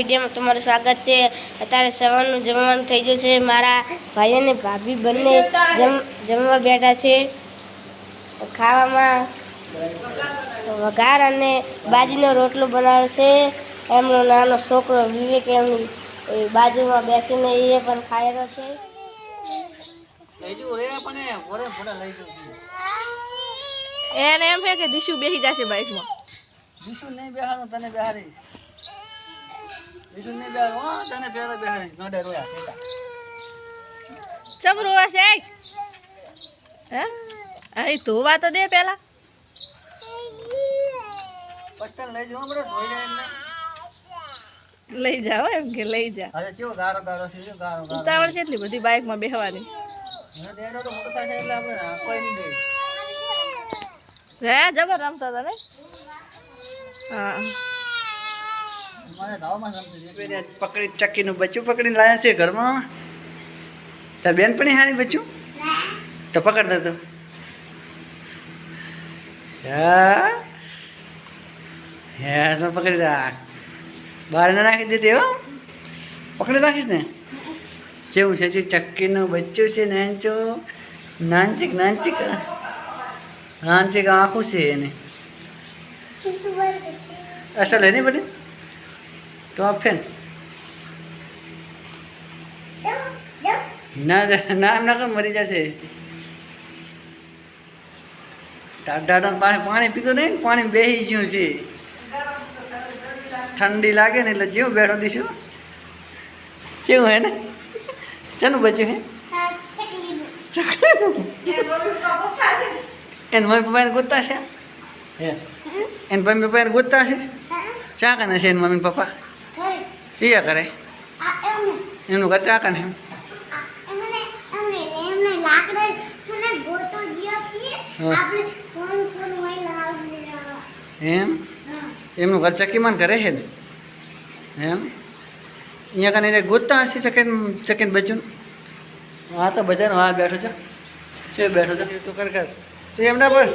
વિડીયોમાં તમારું સ્વાગત છે. અત્યારે સવારનું જમવાનું થઈ ગયું છે. મારા ભાઈ અને ભાભી બંને જમ- જમવા બેઠા છે. ખાવામાં વઘાર અને બાજરીનો રોટલો બનાવ્યો છે. એમનો નાનો છોકરો વિવેક એમની બાજુમાં બેસીને એ પણ ખાયેલો છે. એને એમ છે કે દીશું બેસી જશે બાઇકમાં વિશુ નહીં બેહાનું તને બેહારીશ. વિશુ નહીં બેહારું તને પહેલો બેહારીશ નડે રોયા ચમ રોવા છે હે? અહીં ધોવા તો દે પેલા. લઈ જાવ પડે ધોઈ જાય એમને. લઈ જાઓ એમ કે લઈ જા. હવે કેવો ગારો ગારો થઈ ગયો ગારો ગારો. ઉતાવળ છે એટલી બધી બાઇકમાં બેહવાની. ડેડો તો મોટો થાય એટલે આપણે કોઈ નહીં દે હે જબર રમતા હતા ને? હા. પકડી ચક્કીનું બચ્ચું પકડીને લાયા છે ઘરમાં. તાર બેન પણ હારી બચ્ચું? તો પકડતા તો. તું હા હે તો પકડી રાખ બહાર ના નાખી દીધી હો. પકડી રાખીશ ને? જેવું છે જે ચક્કીનું બચ્ચું છે નાનચો. નાનચીક નાનચીક. નાનચીક આંખું છે એને. અસલ હે નહીં બધી? તો આપ ફેન ના ના એમ ના મરી જશે. દાદા પાસે પાણી પીતો નહીં પાણી બેસી ગયું છે. ઠંડી લાગે ને એટલે જેવું બેઠો દઈશું કેવું હે ને? શેનું બચ્યું હે? એન મમ્મી પપ્પાને ગોતતા છે એને મમ્મી પપ્પાને ગોતતા છે ચા કાને છે એને મમ્મી પપ્પા? સિયા કરે? એમનું. ઘર ચા એમ? હા. એમ? એમનું ઘર ચકીમાન કરે છે ને? એમ? અહીંયા કને એને ગોતતા હશે ચકેન ચકેન બચ્યું હા તો બજાર હા બેઠો છો. છે બેઠો છો? તું કર કર તું એમના પર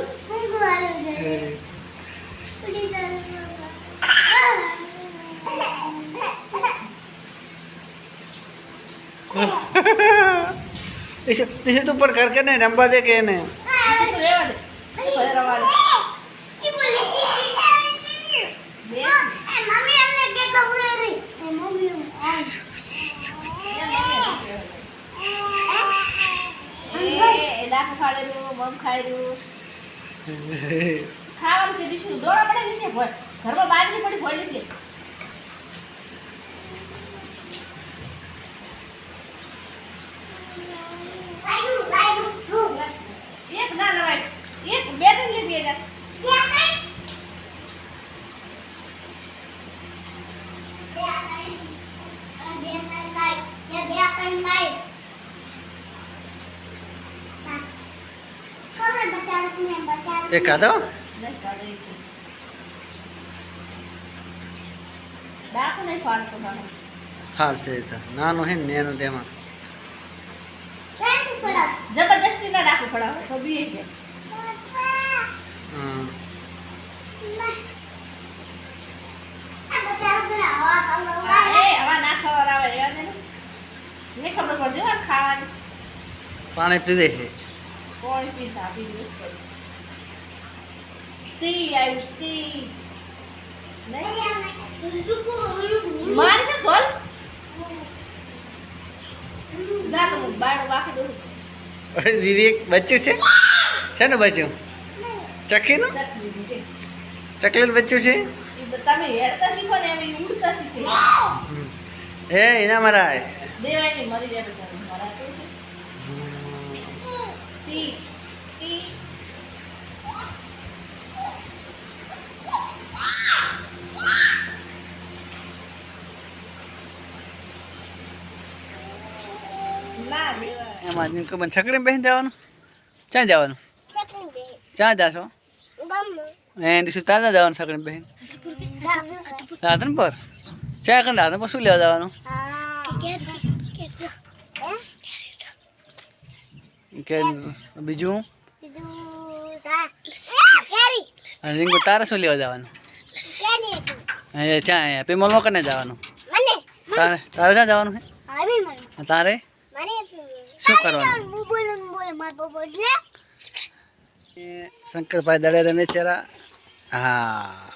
એને રહેવા દે રવા દે એ ડાકુ ખાડેલું મમ ખાયલું ખાવાનું કીધું દોડા પડે ભોય ઘરમાં બાજરી પડી ભોય લીધી એક ના લવાય એક બે ત્રણ લીધી એટલે એ ખાધો મને. તો. નાનું હે ને એનો તેમાં. જબરજસ્તી ના ડાકુ પડાવે તો બી જાય પાણી પીવે છે. કોણ પીતા આપી મારી છે દીદી એક બચ્ચું છે? શેનું બચ્ચું? ચકીનું ચકલી મૂકે. બચ્ચું છે? હે બ- તમે હેડતા શીખો ને એમ ઈ ઉડતા શીખે. એ એના મારા. દેવાય નહીં મરી જાય બિચારું. મારા તો છે. તી તી ના દેવાય એમાં નિમકો બન છકડી બેસી જવાનું? ક્યાં જવાનું? ક્યાં જાશો? એ દિવસે તાજા જવાનું છકડી બેસીને? રાધનપુર કરીને રાધનપુર શું લેવા જવાનું? કે બીજું? તારે શું લેવા જવાનું? એ ચા અહીંયા. મોલમાં કને જવાનું? મને? તારે તારે ક્યાં જવાનું છે? આવી મને. તારે? મને શું કરવાનું? હું બોલું બોલે માર પપ્પા એટલે? એ શંકરભાઈ દડે રમે છે રા. હા.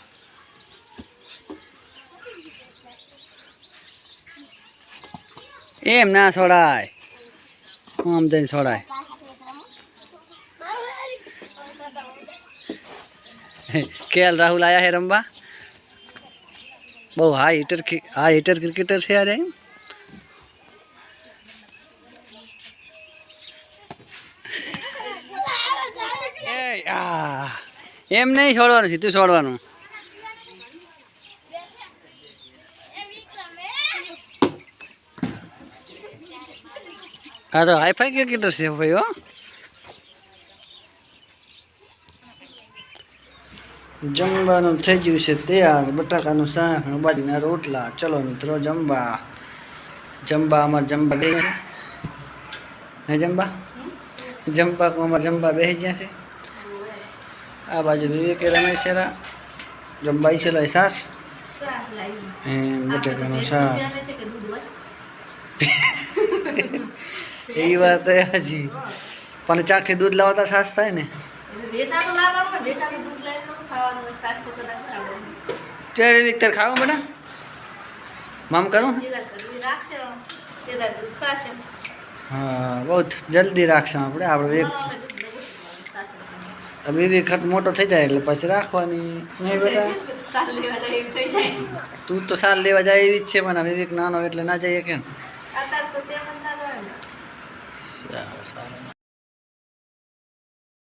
એમ ના છોડાય. આમ જઈને છોડાય. કેલ રાહુલ આયા હે રમવા? બહુ high hitter high hitter cricketer છે યારે એ આ એમ નહીં છોડવાનું સીધું છોડવાનું હા તો હાઈફાઈ ક્રિકેટર છે ભાઈ હો જમવાનું થઈ ગયું છે તૈયાર. બટાકાનું શાક બાજરીના રોટલા. ચલો મિત્રો, જમવા. જમવા અમારે જમવા બે. હે જમવા? જમવા અમારે જમવા બે ગયા છે. આ બાજુ વિવેક રમે છે રા. જમવા છે લઈ સાસ બટાકાનું શાક. એ વાત હજી. પણ ચાકથી દૂધ લાવતા સાસ થાય ને? બેસાતું લાવવાનું બેસાતું ત્યારે વિકતર ખાવું બેટા મામ કરું. હા, બહુ જલ્દી રાખશું આપણે. આપણે એક બીજી વખત મોટો થઈ જાય એટલે પછી રાખવાની. નહીં બેટા? તું તો સાર લેવા જાય એવી જ છે, પણ વિવેક નાનો એટલે ના જઈએ કેમ?